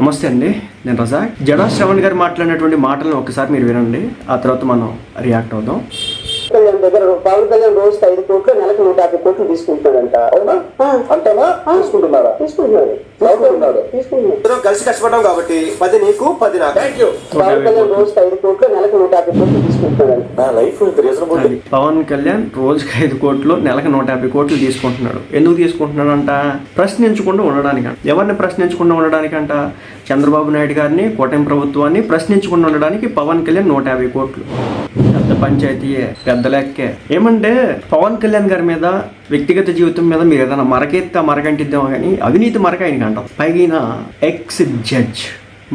నమస్తే అండి నేను రజాక్. జడా శ్రవణ్ గారు మాట్లాడినటువంటి మాటలను ఒకసారి మీరు వినండి ఆ తర్వాత మనం రియాక్ట్ అవుదాం. కళ్యాణ్ దగ్గర పవన్ కళ్యాణ్ రోజుకి ఐదు కోట్లు నెలకు నూట యాభై కోట్లు తీసుకుంటాడంట అవునా? అంతేనా? తీసుకుంటున్నారా తీసుకుంటున్నాడు? తీసుకుంటున్నాడు. తీసుకుంటున్నాడు. కలిసి కష్టపడ్డాం కాబట్టి పది నీకు పది నాకు. పవన్ కళ్యాణ్ రోజుకి ఐదు కోట్లు నెలకు నూట యాభై కోట్లు తీసుకుంటాడంట నా లైఫ్ ఇంత రీజనబుల్ అది పవన్ కళ్యాణ్ రోజుకి ఐదు కోట్లు నెలకు నూట యాభై కోట్లు తీసుకుంటున్నాడు. ఎందుకు తీసుకుంటున్నాడంట? ప్రశ్నించకుండా ఉండడానికంట. ఎవరిని ప్రశ్నించకుండా ఉండడానికంట? చంద్రబాబు నాయుడు గారిని కూటమి ప్రభుత్వాన్ని ప్రశ్నించకుండా ఉండడానికి పవన్ కళ్యాణ్ నూట యాభై కోట్లు. పెద్ద పంచాయతీయే పెద్ద లెక్కే ఏమంటే పవన్ కళ్యాణ్ గారి మీద వ్యక్తిగత జీవితం మీద మీరు ఏదైనా మరకెత్తా మరకంటిద్దామో కానీ అవినీతి మరక ఆయనకి అంటాం. పైగా ఎక్స్ జడ్జ్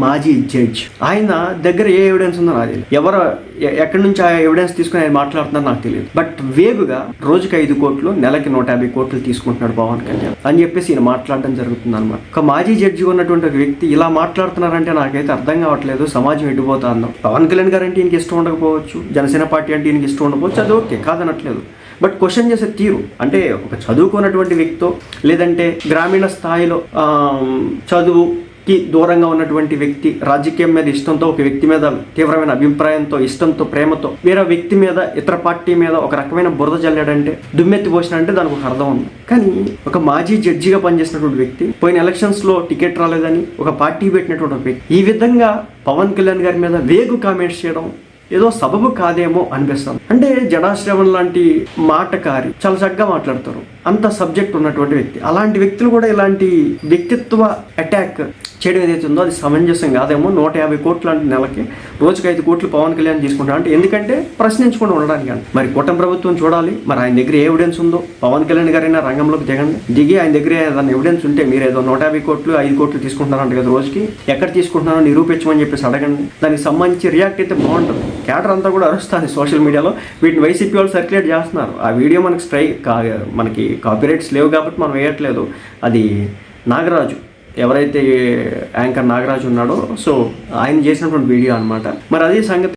మాజీ జడ్జ్. ఆయన దగ్గర ఏ ఎవిడెన్స్ ఉందో నాకు తెలియదు ఎవరు ఎక్కడి నుంచి ఆ ఎవిడెన్స్ తీసుకుని ఆయన మాట్లాడుతున్నారో నాకు తెలియదు బట్ వేగుగా రోజుకి ఐదు కోట్లు నెలకి నూట యాభై కోట్లు తీసుకుంటున్నాడు పవన్ కళ్యాణ్ అని చెప్పేసి ఈయన మాట్లాడడం జరుగుతుంది అనమాట ఒక మాజీ జడ్జి ఉన్నటువంటి ఒక వ్యక్తి ఇలా మాట్లాడుతున్నారంటే నాకైతే అర్థం కావట్లేదు సమాజం ఎడిపోతుందో పవన్ కళ్యాణ్ గారు అంటే ఈయనకి ఇష్టం ఉండకపోవచ్చు జనసేన పార్టీ అంటే ఈయనకి ఇష్టం ఉండకపోవచ్చు అది ఓకే కాదనట్లేదు. బట్ క్వశ్చన్ చేసే తీరు అంటే ఒక చదువుకున్నటువంటి వ్యక్తితో లేదంటే గ్రామీణ స్థాయిలో చదువు కి దూరంగా ఉన్నటువంటి వ్యక్తి రాజకీయం మీద ఇష్టంతో ఒక వ్యక్తి మీద తీవ్రమైన అభిప్రాయంతో ఇష్టంతో ప్రేమతో వేరే వ్యక్తి మీద ఇతర పార్టీ మీద ఒక రకమైన బురద చల్లాడంటే దుమ్మెత్తి పోసినంటే దానికి ఒక అర్థం ఉంది. కానీ ఒక మాజీ జడ్జిగా పనిచేసినటువంటి వ్యక్తి పోయిన ఎలక్షన్స్లో టికెట్ రాలేదని ఒక పార్టీ పెట్టినటువంటి వ్యక్తి ఈ విధంగా పవన్ కళ్యాణ్ గారి మీద వేగు కామెంట్స్ చేయడం ఏదో సబబు కాదేమో అనిపిస్తుంది. అంటే జడాశ్రవణ్ లాంటి మాటకారి చాలా చక్కగా మాట్లాడతారు. అంత సబ్జెక్ట్ ఉన్నటువంటి వ్యక్తి. అలాంటి వ్యక్తులు కూడా ఇలాంటి వ్యక్తిత్వ అటాక్ చేయడం ఏదైతే ఉందో అది సమంజసం కాదేమో. నూట యాభై కోట్ల అంటే నెలకి రోజుకి ఐదు కోట్లు పవన్ కళ్యాణ్ తీసుకుంటారు అంటే ఎందుకంటే ప్రశ్నించకుండా ఉండడానికి అండి మరి కూటమి ప్రభుత్వం చూడాలి. మరి ఆయన దగ్గర ఏ ఎవిడెన్స్ ఉందో? పవన్ కళ్యాణ్ గారైనా రంగంలోకి దిగండి. దిగి ఆయన దగ్గర ఏదైనా ఎవిడెన్స్ ఉంటే మీరు ఏదో నూట యాభై కోట్లు ఐదు కోట్లు తీసుకుంటున్నారంట కదా రోజుకి. ఎక్కడ తీసుకుంటున్నారో నిరూపించమని చెప్పేసి అడగండి. దానికి సంబంధించి రియాక్ట్ అయితే బాగుంటుంది. క్యాటర్ అంతా కూడా అరుస్తుంది సోషల్ మీడియాలో. వీటిని వైసీపీ వాళ్ళు సర్క్యులేట్ చేస్తున్నారు. ఆ వీడియో మనకి స్ట్రైక్ కా మనకి కాపీరైట్స్ లేవు కాబట్టి మనం వేయట్లేదు. అది నాగరాజు. ఎవరైతే యాంకర్ నాగరాజు ఉన్నాడో సో ఆయన చేసినటువంటి వీడియో అన్నమాట. మరి అదే సంగతి